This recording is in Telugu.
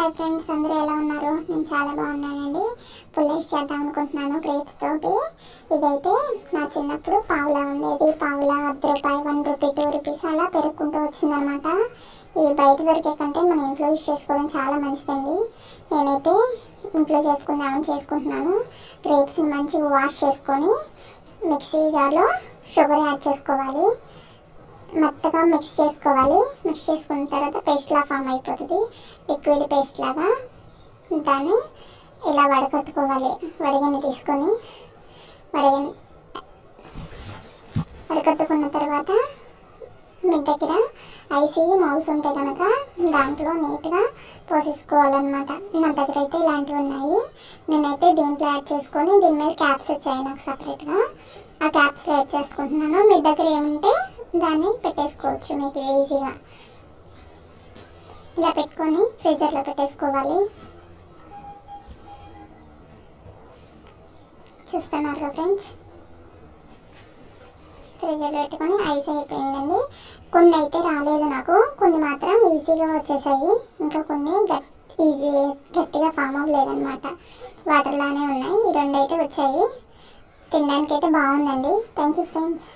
హాయ్ ఫ్రెండ్స్ అందరూ ఎలా ఉన్నారు? నేను చాలా బాగున్నానండి. పుల్లేసి చేద్దాం అనుకుంటున్నాను గ్రేప్స్ తోటి. ఇదైతే నా చిన్నప్పుడు పావులా ఉండేది. పావులా అర్ధ రూపాయి వన్ రూపీ టూ రూపీస్ అలా పెరుగుకుంటూ వచ్చిందనమాట ఈ బయట దొరికే కంటే మన ఇంట్లో యూస్ చేసుకోవడం చాలా మంచిదండి. నేనైతే ఇంట్లో చేసుకుందామని చేసుకుంటున్నాను. గ్రేప్స్ని మంచిగా వాష్ చేసుకొని మిక్సీ జార్లో షుగర్ యాడ్ చేసుకోవాలి. మెత్తగా మిక్స్ చేసుకోవాలి. మిక్స్ చేసుకున్న తర్వాత పేస్ట్లా ఫామ్ అయిపోతుంది. లిక్విడ్ పేస్ట్ లాగా దాన్ని ఇలా వడకట్టుకోవాలి. వడిగని తీసుకొని వడిగని వడకట్టుకున్న తర్వాత మీ దగ్గర ఐసీ మౌల్స్ ఉంటే కనుక దాంట్లో నీట్గా పోసేసుకోవాలన్నమాట. నా దగ్గర అయితే ఇలాంటివి ఉన్నాయి. నేనైతే దీంట్లో యాడ్ చేసుకొని దీని మీద క్యాప్స్ వచ్చాయి నాకు సపరేట్గా ఆ క్యాప్స్ యాడ్ చేసుకుంటున్నాను. మీ దగ్గర ఏముంటే దాన్ని పెట్టేసుకోవచ్చు మీకు ఈజీగా. ఇలా పెట్టుకొని ఫ్రీజర్లో పెట్టేసుకోవాలి. చూస్తున్నారు ఫ్రెండ్స్? ఫ్రీజర్లో పెట్టుకొని ఐస్ అయిపోయిందండి. కొన్ని అయితే రాలేదు నాకు. కొన్ని మాత్రం ఈజీగా వచ్చేసాయి. ఇంకా కొన్ని గట్ ఈజీ గట్టిగా ఫామ్ అవ్వలేదన్నమాట. వాటర్లానే ఉన్నాయి. ఈ రెండు అయితే వచ్చాయి. తినడానికి అయితే బాగుందండి. Thank you friends.